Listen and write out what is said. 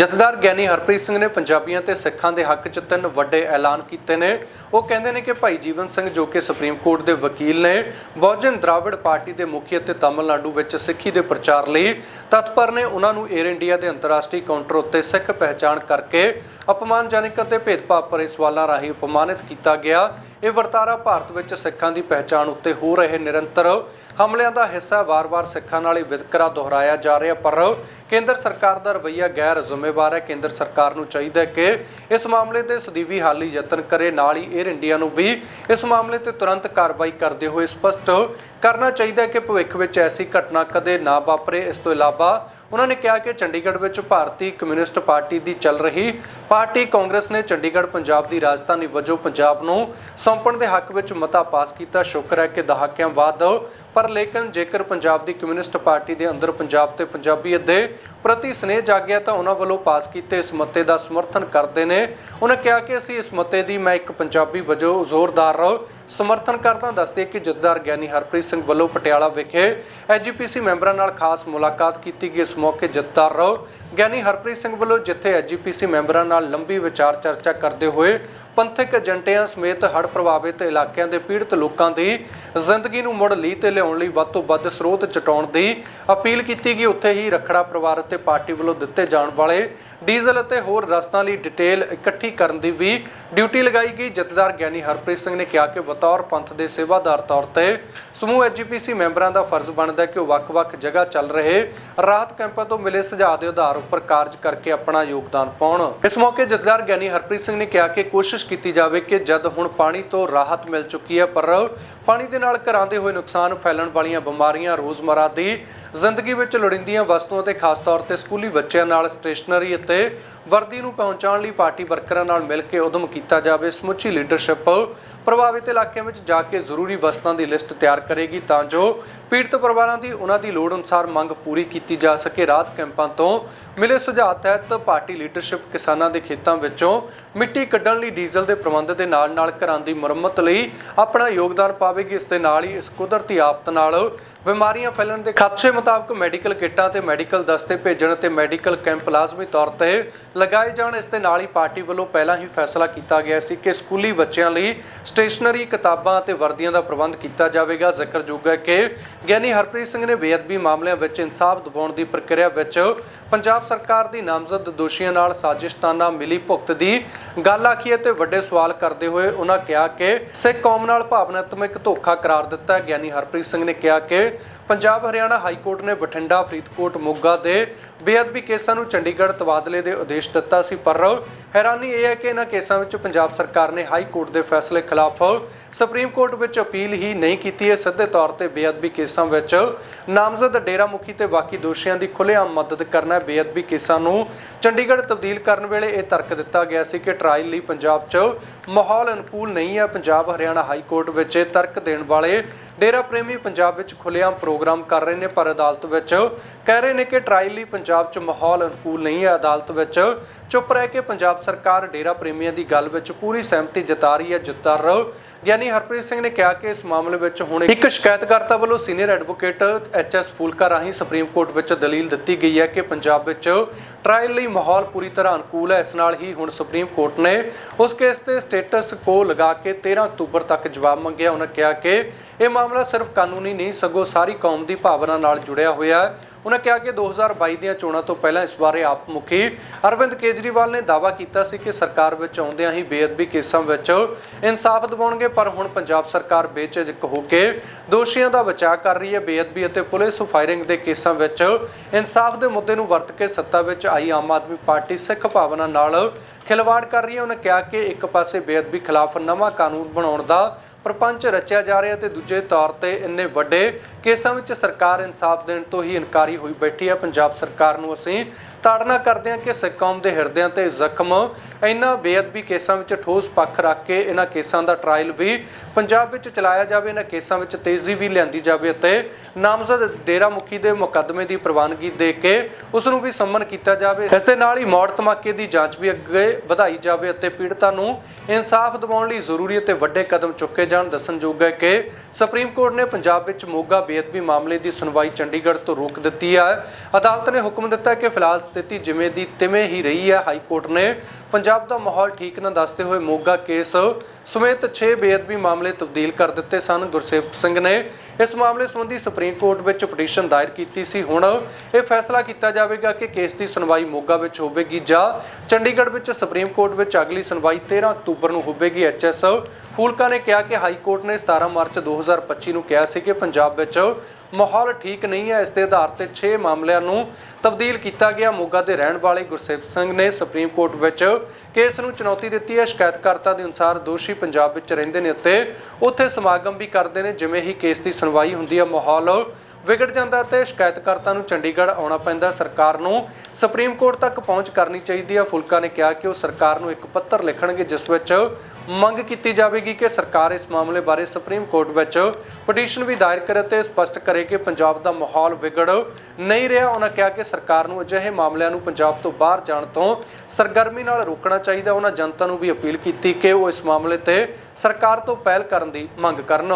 ਜਥੇਦਾਰ ਗਿਆਨੀ ਹਰਪ੍ਰੀਤ ਸਿੰਘ ਨੇ ਪੰਜਾਬੀਆਂ ਤੇ ਸਿੱਖਾਂ ਦੇ ਹੱਕ 'ਚ ਤਿੰਨ ਵੱਡੇ ਐਲਾਨ ਕੀਤੇ ਨੇ। ਉਹ ਕਹਿੰਦੇ ਨੇ ਕਿ ਭਾਈ ਜੀਵਨ ਸਿੰਘ ਜੋ ਕਿ ਸੁਪਰੀਮ ਕੋਰਟ ਦੇ ਵਕੀਲ ਨੇ, ਬਹੁਜਨ ਦਰਾਵਿੜ ਪਾਰਟੀ ਦੇ ਮੁਖੀ ਅਤੇ ਤਾਮਿਲਨਾਡੂ ਵਿੱਚ ਸਿੱਖੀ ਦੇ ਪ੍ਰਚਾਰ ਲਈ ਤਤਪਰ ਨੇ ਉਹਨਾਂ ਨੂੰ 에ਅਰ ਇੰਡੀਆ ਦੇ ਅੰਤਰਰਾਸ਼ਟਰੀ ਕਾਊਂਟਰ ਉੱਤੇ ਸਿੱਖ ਪਹਿਚਾਣ ਕਰਕੇ ਅਪਮਾਨਜਨਕ ਅਤੇ ਭੇਦਭਾਵ ਭਰੇ ਸਵਾਲਾਂ ਰਾਹੀਂ ਅਪਮਾਨਿਤ ਕੀਤਾ ਗਿਆ। ਇਹ ਵਰਤਾਰਾ ਭਾਰਤ ਵਿੱਚ ਸਿੱਖਾਂ ਦੀ ਪਹਿਚਾਣ ਉੱਤੇ ਹੋ ਰਹੇ ਨਿਰੰਤਰ ਹਮਲਿਆਂ ਦਾ ਹਿੱਸਾ ਵਾਰ-ਵਾਰ ਸਿੱਖਾਂ ਨਾਲ ਹੀ ਵਿਤਕਰਾ ਦੁਹਰਾਇਆ ਜਾ ਰਿਹਾ, ਪਰ ਕੇਂਦਰ ਸਰਕਾਰ ਦਾ ਰਵੱਈਆ ਗੈਰ ਜ਼ਿੰਮੇਵਾਰ ਹੈ। ਕੇਂਦਰ ਸਰਕਾਰ ਨੂੰ ਚਾਹੀਦਾ ਹੈ ਕਿ ਇਸ ਮਾਮਲੇ ਤੇ ਸਦੀਵੀ ਹੱਲ ਲਈ ਯਤਨ ਕਰੇ, ਨਾਲ ਹੀ 에ਅਰ ਇੰਡੀਆ ਨੂੰ ਵੀ ਇਸ ਮਾਮਲੇ ਤੇ ਤੁਰੰਤ ਕਾਰਵਾਈ ਕਰਦੇ ਹੋਏ ਸਪਸ਼ਟ ਕਰਨਾ ਚਾਹੀਦਾ ਹੈ ਕਿ ਭਵਿੱਖ ਵਿੱਚ ਐਸੀ ਘਟਨਾ ਕਦੇ ਨਾ ਵਾਪਰੇ। ਇਸ ਤੋਂ ਇਲਾਵਾ ਉਹਨਾਂ ਨੇ ਕਿਹਾ ਕਿ ਚੰਡੀਗੜ੍ਹ ਵਿੱਚ ਭਾਰਤੀ ਕਮਿਊਨਿਸਟ ਪਾਰਟੀ ਦੀ ਚੱਲ ਰਹੀ ਪਾਰਟੀ ਕਾਂਗਰਸ ਨੇ ਚੰਡੀਗੜ੍ਹ ਪੰਜਾਬ ਦੀ ਰਾਜਧਾਨੀ ਵਜੋਂ ਪੰਜਾਬ ਨੂੰ ਸੌਂਪਣ ਦੇ ਹੱਕ ਵਿੱਚ ਮਤਾ ਪਾਸ ਕੀਤਾ। ਸ਼ੁਕਰ ਹੈ ਕਿ ਦਹਾਕਿਆਂ ਬਾਅਦ, ਪਰ ਲੇਕਿਨ ਜੇਕਰ ਪੰਜਾਬ ਦੀ ਕਮਿਊਨਿਸਟ ਪਾਰਟੀ ਦੇ ਅੰਦਰ ਪੰਜਾਬ ਤੇ ਪੰਜਾਬੀਅਤ ਦੇ ਪ੍ਰਤੀ ਸਨੇਹ ਜਾਗਿਆ ਤਾਂ ਉਹਨਾਂ ਵੱਲੋਂ ਪਾਸ ਕੀਤੇ ਇਸ ਮਤੇ ਦਾ ਸਮਰਥਨ ਕਰਦੇ ਨੇ। ਉਹਨਾਂ ਕਿਹਾ ਕਿ ਅਸੀਂ ਇਸ ਮਤੇ ਦੀ ਮੈਂ ਇੱਕ ਪੰਜਾਬੀ ਵਜੋਂ ਜ਼ੋਰਦਾਰ ਸਮਰਥਨ ਕਰਦਾ ਦੱਸਦੇ ਕਿ ਜਥੇਦਾਰ ਗਿਆਨੀ ਹਰਪ੍ਰੀਤ ਸਿੰਘ ਵੱਲੋਂ ਪਟਿਆਲਾ ਵਿਖੇ ਐਜੀਪੀਸੀ ਮੈਂਬਰਾਂ ਨਾਲ ਖਾਸ ਮੁਲਾਕਾਤ ਕੀਤੀ ਗਈ। ਇਸ ਮੌਕੇ ਜਥੇਦਾਰ ਗਿਆਨੀ ਹਰਪ੍ਰੀਤ ਸਿੰਘ ਵੱਲੋਂ ਜਿੱਥੇ ਐਜੀਪੀਸੀ ਮੈਂਬਰਾਂ ਨਾਲ ਲੰਬੀ ਵਿਚਾਰ ਚਰਚਾ ਕਰਦੇ ਹੋਏ ਪੰਥਕ ਏਜੰਟਿਆਂ ਸਮੇਤ ਹੜ੍ਹ ਪ੍ਰਭਾਵਿਤ ਇਲਾਕਿਆਂ ਦੇ ਪੀੜਤ ਲੋਕਾਂ ਦੀ ਜ਼ਿੰਦਗੀ ਨੂੰ ਮੁੜ ਲੀਹ ਤੇ ਲਿਆਉਣ ਲਈ ਵੱਧ ਤੋਂ ਵੱਧ ਸਰੋਤ ਚਟਾਉਣ ਦੀ ਅਪੀਲ ਕੀਤੀ ਗਈ। ਉੱਥੇ ਹੀ ਰਖੜਾ ਪਰਿਵਾਰ ਅਤੇ ਪਾਰਟੀ ਵੱਲੋਂ ਦਿੱਤੇ ਜਾਣ ਵਾਲੇ ਡੀਜ਼ਲ ਅਤੇ ਹੋਰ ਰਸਤਾਂ ਲਈ ਡਿਟੇਲ ਇਕੱਠੀ ਕਰਨ ਦੀ ਵੀ ਡਿਊਟੀ ਲਗਾਈ ਗਈ। ਜਥੇਦਾਰ ਗਿਆਨੀ ਹਰਪ੍ਰੀਤ ਸਿੰਘ ਨੇ ਕਿਹਾ ਕਿ ਬਤੌਰ ਪੰਥ ਦੇ ਸੇਵਾਦਾਰ ਤੌਰ ਤੇ ਸਮੂਹ ਐਜੀਪੀਸੀ ਮੈਂਬਰਾਂ ਦਾ ਫਰਜ਼ ਬਣਦਾ ਹੈ ਕਿ ਉਹ ਵੱਖ-ਵੱਖ ਜਗ੍ਹਾ ਚੱਲ ਰਹੇ ਰਾਹਤ ਕੈਂਪਾਂ ਤੋਂ ਮਿਲੇ ਸੁਝਾਅ ਦੇ ਆਧਾਰ ਉੱਪਰ ਕਾਰਜ ਕਰਕੇ ਆਪਣਾ ਯੋਗਦਾਨ ਪਾਉਣ। ਇਸ ਮੌਕੇ ਜਥੇਦਾਰ ਗਿਆਨੀ ਹਰਪ੍ਰੀਤ ਸਿੰਘ ਨੇ ਕਿਹਾ ਕਿ ਕੋਸ਼ਿਸ਼ ਕੀਤੀ ਜਾਵੇ ਕਿ ਜਦ ਹੁਣ ਪਾਣੀ ਤੋਂ ਰਾਹਤ ਮਿਲ ਚੁੱਕੀ ਹੈ, ਪਰ ਪਾਣੀ ਦੇ ਨਾਲ ਘਰਾਂ ਦੇ ਹੋਏ ਨੁਕਸਾਨ ਫੈਲਣ ਵਾਲੀਆਂ ਬਿਮਾਰੀਆਂ ਰੋਜ਼ਮਰਾ ਦੀ ਜ਼ਿੰਦਗੀ ਵਿੱਚ ਲੋੜੀਂਦੀਆਂ ਵਸਤੂਆਂ ਤੇ ਖਾਸ ਤੌਰ ਤੇ ਸਕੂਲੀ ਬੱਚਿਆਂ ਨਾਲ, ਸਟੇਸ਼ਨਰੀ ਅਤੇ ਵਰਦੀ ਨੂੰ ਪਹੁੰਚਾਉਣ ਲਈ ਪਾਰਟੀ ਵਰਕਰਾਂ ਨਾਲ ਮਿਲ ਕੇ ਉਦਮ ਕੀਤਾ ਜਾਵੇ। ਸਮੁੱਚੀ ਲੀਡਰਸ਼ਿਪ ਪ੍ਰਭਾਵਿਤ ਇਲਾਕਿਆਂ ਵਿੱਚ ਜਾ ਕੇ ਜ਼ਰੂਰੀ ਵਸਤਾਂ ਦੀ ਲਿਸਟ ਤਿਆਰ ਕਰੇਗੀ ਤਾਂ ਜੋ ਪੀੜਤ ਪਰਿਵਾਰਾਂ ਦੀ ਉਹਨਾਂ ਦੀ ਲੋੜ ਅਨੁਸਾਰ ਮੰਗ ਪੂਰੀ ਕੀਤੀ ਜਾ ਸਕੇ। ਰਾਤ ਕੈਂਪਾਂ ਤੋਂ ਮਿਲੇ ਸੁਝਾਅ ਤਹਿਤ ਪਾਰਟੀ ਲੀਡਰਸ਼ਿਪ ਕਿਸਾਨਾਂ ਦੇ ਖੇਤਾਂ ਵਿੱਚੋਂ ਮਿੱਟੀ ਕੱਢਣ ਲਈ ਡੀਜ਼ਲ ਦੇ ਪ੍ਰਬੰਧ ਦੇ ਨਾਲ-ਨਾਲ ਘਰਾਂ ਦੀ ਮੁਰੰਮਤ ਲਈ ਆਪਣਾ ਯੋਗਦਾਨ ਪਾਵੇਗੀ। ਇਸ ਦੇ ਨਾਲ ਹੀ ਇਸ ਕੁਦਰਤੀ ਆਫਤ ਨਾਲ ਬਿਮਾਰੀਆਂ ਫੈਲਣ ਦੇ ਖਦਸ਼ੇ ਮੁਤਾਬਕ ਮੈਡੀਕਲ ਕਿੱਟਾਂ ਤੇ ਮੈਡੀਕਲ ਦਸਤੇ ਭੇਜਣ ਤੇ ਮੈਡੀਕਲ ਕੈਂਪ ਲਾਜ਼ਮੀ ਤੌਰ ਤੇ ਲਗਾਏ ਜਾਣ। ਇਸ ਦੇ ਨਾਲ ਹੀ ਪਾਰਟੀ ਵੱਲੋਂ ਪਹਿਲਾਂ ਹੀ ਫੈਸਲਾ ਕੀਤਾ ਗਿਆ ਸੀ ਕਿ ਸਕੂਲੀ ਬੱਚਿਆਂ ਲਈ ਸਟੇਸ਼ਨਰੀ ਕਿਤਾਬਾਂ ਅਤੇ ਵਰਦੀਆਂ ਦਾ ਪ੍ਰਬੰਧ ਕੀਤਾ ਜਾਵੇਗਾ। ਜ਼ਿਕਰਯੋਗ ਹੈ ਕਿ ਗਿਆਨੀ ਹਰਪ੍ਰੀਤ ਸਿੰਘ ਨੇ ਬੇਅਦਬੀ ਮਾਮਲਿਆਂ ਵਿੱਚ ਇਨਸਾਫ ਦਿਵਾਉਣ ਦੀ ਪ੍ਰਕਿਰਿਆ ਵਿੱਚ ਪੰਜਾਬ ਸਰਕਾਰ ਦੀ ਨਾਮਜ਼ਦ ਦੋਸ਼ੀਆਂ ਨਾਲ ਸਾਜ਼ਿਸ਼ਤਾਨਾ ਮਿਲੀ ਭੁਗਤ ਦੀ ਗੱਲ ਆਖੀ ਤੇ ਵੱਡੇ ਸਵਾਲ ਕਰਦੇ ਹੋਏ ਉਹਨਾਂ ਕਿਹਾ ਕਿ ਸਿੱਖ ਕੌਮ ਨਾਲ ਭਾਵਨਾਤਮਕ ਧੋਖਾ ਕਰਾਰ ਦਿੱਤਾ ਗਿਆਨੀ ਹਰਪ੍ਰੀਤ ਸਿੰਘ ਨੇ ਕਿਹਾ ਕਿ ਪੰਜਾਬ ਹਰਿਆਣਾ ਹਾਈ ਕੋਰਟ ਨੇ ਬਠਿੰਡਾ, ਫਰੀਦਕੋਟ, ਮੋਗਾ ਦੇ ਬੇਅਦਬੀ ਕੇਸਾਂ ਨੂੰ ਚੰਡੀਗੜ੍ਹ ਤਬਾਦਲੇ ਦੇ ਆਦੇਸ਼ ਦਿੱਤਾ ਸੀ, ਪਰ ਹੈਰਾਨੀ ਇਹ ਹੈ ਕਿ ਇਹਨਾਂ ਕੇਸਾਂ ਵਿੱਚ ਪੰਜਾਬ ਸਰਕਾਰ ਨੇ ਹਾਈ ਕੋਰਟ ਦੇ ਫੈਸਲੇ ਖਿਲਾਫ ਸੁਪਰੀਮ ਕੋਰਟ ਵਿੱਚ ਅਪੀਲ ਹੀ ਨਹੀਂ ਕੀਤੀ। ਹੈ ਸਿੱਧੇ ਤੌਰ ਤੇ ਬੇਅਦਬੀ ਕੇਸਾਂ ਵਿੱਚ ਨਾਮਜ਼ਦ ਡੇਰਾ ਮੁਖੀ ਤੇ ਬਾਕੀ ਦੋਸ਼ੀਆਂ ਦੀ ਖੁੱਲ੍ਹੇਆਮ ਮਦਦ ਕਰਨਾ ਬੇਅਦਬੀ ਕੇਸਾਂ ਨੂੰ ਚੰਡੀਗੜ੍ਹ ਤਬਦੀਲ ਕਰਨ ਵੇਲੇ ਇਹ ਤਰਕ ਦਿੱਤਾ ਗਿਆ ਸੀ ਕਿ ਟਰਾਇਲ ਲਈ ਪੰਜਾਬ 'ਚ ਮਾਹੌਲ ਅਨੁਕੂਲ ਨਹੀਂ ਹੈ। ਪੰਜਾਬ, ਹਰਿਆਣਾ ਹਾਈ ਕੋਰਟ ਵਿੱਚ ਇਹ ਤਰਕ ਦੇਣ ਵਾਲੇ ਡੇਰਾ ਪ੍ਰੇਮੀ ਪੰਜਾਬ ਵਿੱਚ ਖੁੱਲ੍ਹੇਆਮ ਪ੍ਰੋਗਰਾਮ ਕਰ ਰਹੇ ਨੇ, ਪਰ ਅਦਾਲਤ ਵਿੱਚ ਕਹਿ ਰਹੇ ਨੇ ਕਿ ਟਰਾਇਲ ਲਈ ਪੰਜਾਬ 'ਚ ਮਾਹੌਲ ਅਨੁਕੂਲ ਨਹੀਂ ਹੈ। ਅਦਾਲਤ ਵਿੱਚ ਚੁੱਪ ਰਹਿ ਕੇ ਪੰਜਾਬ ਸਰਕਾਰ ਡੇਰਾ ਪ੍ਰੇਮੀਆਂ ਦੀ ਗੱਲ ਵਿੱਚ ਪੂਰੀ ਸਹਿਮਤੀ ਜਤਾ ਰਹੀ ਹੈ। ਜਿੱਦਾਂ ਯਾਨੀ ਹਰਪ੍ਰੀਤ ਸਿੰਘ ਨੇ ਕਿਹਾ ਕਿ ਇਸ ਮਾਮਲੇ ਵਿੱਚ ਹੁਣ ਇੱਕ ਸ਼ਿਕਾਇਤਕਰਤਾ ਵੱਲੋਂ senior advocate H S Phoolka ਰਾਹੀਂ ਸੁਪਰੀਮ ਕੋਰਟ ਵਿੱਚ ਦਲੀਲ ਦਿੱਤੀ ਗਈ ਹੈ ਕਿ ਪੰਜਾਬ ਵਿੱਚ ਟਰਾਇਲ ਲਈ ਮਾਹੌਲ ਪੂਰੀ ਤਰ੍ਹਾਂ ਅਨੁਕੂਲ ਹੈ। ਇਸ ਨਾਲ ਹੀ ਹੁਣ ਸੁਪਰੀਮ ਕੋਰਟ ਨੇ ਉਸ ਕੇਸ ਤੇ ਸਟੇਟਸ ਕੋ ਲਗਾ ਕੇ 13 ਅਕਤੂਬਰ ਤੱਕ ਜਵਾਬ ਮੰਗਿਆ। ਉਹਨਾਂ ਕਿਹਾ ਕਿ ਇਹ ਮਾਮਲਾ ਸਿਰਫ ਕਾਨੂੰਨੀ ਨਹੀਂ, ਸਗੋਂ ਸਾਰੀ ਕੌਮ ਦੀ ਭਾਵਨਾ ਨਾਲ ਜੁੜਿਆ ਹੋਇਆ ਹੈ। ਉਹਨਾਂ ਕਿਹਾ ਕਿ 2022 ਦੀਆਂ ਚੋਣਾਂ ਤੋਂ ਪਹਿਲਾਂ ਇਸ ਬਾਰੇ ਆਪ ਮੁਖੀ ਅਰਵਿੰਦ ਕੇਜਰੀਵਾਲ ਨੇ ਦਾਅਵਾ ਕੀਤਾ ਸੀ ਕਿ ਸਰਕਾਰ ਵਿੱਚ ਆਉਂਦਿਆਂ ਹੀ ਬੇਅਦਬੀ ਕੇਸਾਂ ਵਿੱਚ ਇਨਸਾਫ ਦਿਵਾਉਣਗੇ, ਪਰ ਹੁਣ ਪੰਜਾਬ ਸਰਕਾਰ ਬੇਝਿਜਕ ਹੋ ਕੇ ਦੋਸ਼ੀਆਂ ਦਾ ਬਚਾਅ ਕਰ ਰਹੀ ਹੈ। ਬੇਅਦਬੀ ਅਤੇ ਪੁਲਿਸ ਫਾਇਰਿੰਗ ਦੇ ਕੇਸਾਂ ਵਿੱਚ ਇਨਸਾਫ ਦੇ ਮੁੱਦੇ ਨੂੰ ਵਰਤ ਕੇ ਸੱਤਾ ਵਿੱਚ ਆਈ ਆਮ ਆਦਮੀ ਪਾਰਟੀ ਸਿੱਖ ਭਾਵਨਾ ਨਾਲ ਖਿਲਵਾੜ ਕਰ ਰਹੀ ਹੈ। ਉਹਨਾਂ ਕਿਹਾ ਕਿ ਇੱਕ ਪਾਸੇ ਬੇਅਦਬੀ ਖਿਲਾਫ ਨਵਾਂ ਕਾਨੂੰਨ ਬਣਾਉਣ ਦਾ ਪ੍ਰਪੰਚ ਰਚਿਆ ਜਾ ਰਿਹਾ ਤੇ ਦੂਜੇ ਤੌਰ ਤੇ ਇੰਨੇ ਵੱਡੇ ਕੇਸਾਂ ਵਿੱਚ ਸਰਕਾਰ ਇਨਸਾਫ ਦੇਣ ਤੋਂ ਹੀ ਇਨਕਾਰੀ ਹੋਈ ਬੈਠੀ ਹੈ। ਪੰਜਾਬ ਸਰਕਾਰ ਨੂੰ ਅਸੀਂ ਤਾੜਨਾ ਕਰਦੇ ਹਾਂ ਕਿ ਸਿੱਖ ਦੇ ਹਿਰਦਿਆਂ ਤੇ ਜ਼ਖਮ ਇਹਨਾਂ ਬੇਅਦਬੀ ਕੇਸਾਂ ਵਿੱਚ ਠੋਸ ਪੱਖ ਰੱਖ ਕੇ ਇਹਨਾਂ ਕੇਸਾਂ ਦਾ ਟ੍ਰਾਇਲ ਵੀ ਪੰਜਾਬ ਵਿੱਚ ਚਲਾਇਆ ਜਾਵੇ ਇਹਨਾਂ ਕੇਸਾਂ ਵਿੱਚ ਤੇਜ਼ੀ ਵੀ ਲਿਆਂਦੀ ਜਾਵੇ ਅਤੇ ਨਾਮਜ਼ਦ ਡੇਰਾ ਮੁਖੀ ਦੇ ਮੁਕੱਦਮੇ ਦੀ ਪ੍ਰਵਾਨਗੀ ਦੇ ਕੇ ਉਸ ਨੂੰ ਵੀ ਸੰਮਨ ਕੀਤਾ ਜਾਵੇ। ਇਸ ਦੇ ਨਾਲ ਹੀ ਮੌਤ ਧਮਾਕੇ ਦੀ ਜਾਂਚ ਵੀ ਅੱਗੇ ਵਧਾਈ ਜਾਵੇ ਅਤੇ ਪੀੜਤਾਂ ਨੂੰ ਇਨਸਾਫ ਦਿਵਾਉਣ ਲਈ ਜ਼ਰੂਰੀ ਅਤੇ ਵੱਡੇ ਕਦਮ ਚੁੱਕੇ ਜਾਣ ਦੱਸਣਯੋਗ ਹੈ ਕਿ ਸੁਪਰੀਮ ਕੋਰਟ ਨੇ ਪੰਜਾਬ ਵਿੱਚ ਮੋਗਾ ਬੇਅਦਬੀ ਮਾਮਲੇ ਦੀ ਸੁਣਵਾਈ ਚੰਡੀਗੜ੍ਹ ਤੋਂ ਰੋਕ ਦਿੱਤੀ ਹੈ। ਅਦਾਲਤ ਨੇ ਹੁਕਮ ਦਿੱਤਾ ਕਿ ਫਿਲਹਾਲ ਸਥਿਤੀ ਜਿਵੇਂ ਦੀ ਤਿਵੇਂ ਹੀ ਰਹੀ ਹੈ। ਹਾਈ ਕੋਰਟ ਨੇ ਪੰਜਾਬ ਦਾ ਮਾਹੌਲ ਠੀਕ ਨਾ ਦੱਸਦੇ ਹੋਏ ਮੋਗਾ ਕੇਸ ਸਮੇਤ 6 ਬੇਅਦਬੀ ਮਾਮਲੇ ਤਬਦੀਲ ਕਰ ਦਿੱਤੇ ਸਨ। ਗੁਰਸੇਵਕ ਸਿੰਘ ਨੇ ਇਸ ਮਾਮਲੇ ਸੰਬੰਧੀ ਸੁਪਰੀਮ ਕੋਰਟ ਵਿੱਚ ਪਟੀਸ਼ਨ ਦਾਇਰ ਕੀਤੀ ਸੀ। ਹੁਣ ਇਹ ਫੈਸਲਾ ਕੀਤਾ ਜਾਵੇਗਾ ਕਿ ਕੇਸ ਦੀ ਸੁਣਵਾਈ ਮੋਗਾ ਵਿੱਚ ਹੋਵੇਗੀ ਜਾਂ ਚੰਡੀਗੜ੍ਹ ਵਿੱਚ ਸੁਪਰੀਮ ਕੋਰਟ ਵਿੱਚ ਅਗਲੀ ਸੁਣਵਾਈ 13 ਅਕਤੂਬਰ ਨੂੰ ਹੋਵੇਗੀ। ਐਚਐਸ ਫੂਲਕਾ ਨੇ ਕਿਹਾ ਕਿ ਹਾਈ ਕੋਰਟ ਨੇ 17 ਮਾਰਚ 2025 ਨੂੰ ਕਿਹਾ ਸੀ ਕਿ ਪੰਜਾਬ ਵਿੱਚ ਮਾਹੌਲ ਠੀਕ ਨਹੀਂ ਹੈ। ਇਸ ਦੇ ਆਧਾਰ ਤੇ 6 ਮਾਮਲਿਆਂ ਨੂੰ ਤਬਦੀਲ ਕੀਤਾ ਗਿਆ। ਮੋਗਾ ਦੇ ਰਹਿਣ ਵਾਲੇ ਗੁਰਸੇਵ ਸਿੰਘ ਨੇ ਸੁਪਰੀਮ ਕੋਰਟ ਵਿੱਚ ਕੇਸ ਨੂੰ ਚੁਣੌਤੀ ਦਿੱਤੀ ਹੈ। ਸ਼ਿਕਾਇਤਕਰਤਾ ਦੇ ਅਨੁਸਾਰ ਦੋਸ਼ੀ ਪੰਜਾਬ ਵਿੱਚ ਰਹਿੰਦੇ ਨੇ ਅਤੇ ਉੱਥੇ ਸਮਾਗਮ ਵੀ ਕਰਦੇ ਨੇ। ਜਿਵੇਂ ਹੀ ਕੇਸ ਦੀ ਸੁਣਵਾਈ ਹੁੰਦੀ ਹੈ, ਮਾਹੌਲ ਵਿਗੜ ਜਾਂਦਾ ਤੇ ਸ਼ਿਕਾਇਤਕਰਤਾ ਨੂੰ ਚੰਡੀਗੜ੍ਹ ਆਉਣਾ ਪੈਂਦਾ। ਸਰਕਾਰ ਨੂੰ ਸੁਪਰੀਮ ਕੋਰਟ ਤੱਕ ਪਹੁੰਚ ਕਰਨੀ ਚਾਹੀਦੀ ਹੈ। ਫੁਲਕਾ ਨੇ ਕਿਹਾ ਕਿ ਉਹ ਸਰਕਾਰ ਨੂੰ ਇੱਕ ਪੱਤਰ ਲਿਖਣਗੇ, ਜਿਸ ਵਿੱਚ ਮੰਗ ਕੀਤੀ ਜਾਵੇਗੀ ਕਿ ਸਰਕਾਰ ਇਸ ਮਾਮਲੇ ਬਾਰੇ ਸੁਪਰੀਮ ਕੋਰਟ ਵਿੱਚ ਪਟੀਸ਼ਨ ਵੀ ਦਾਇਰ ਕਰੇ ਤੇ ਸਪਸ਼ਟ ਕਰੇ ਕਿ ਪੰਜਾਬ ਦਾ ਮਾਹੌਲ ਵਿਗੜ ਨਹੀਂ ਰਿਹਾ। ਉਹਨਾਂ ਕਿਹਾ ਕਿ ਸਰਕਾਰ ਨੂੰ ਅਜਿਹੇ ਮਾਮਲਿਆਂ ਨੂੰ ਪੰਜਾਬ ਤੋਂ ਬਾਹਰ ਜਾਣ ਤੋਂ ਸਰਗਰਮੀ ਨਾਲ ਰੋਕਣਾ ਚਾਹੀਦਾ। ਉਹਨਾਂ ਜਨਤਾ ਨੂੰ ਵੀ ਅਪੀਲ ਕੀਤੀ ਕਿ ਉਹ ਇਸ ਮਾਮਲੇ ਤੇ ਸਰਕਾਰ ਤੋਂ ਪਹਿਲ ਕਰਨ ਦੀ ਮੰਗ ਕਰਨ।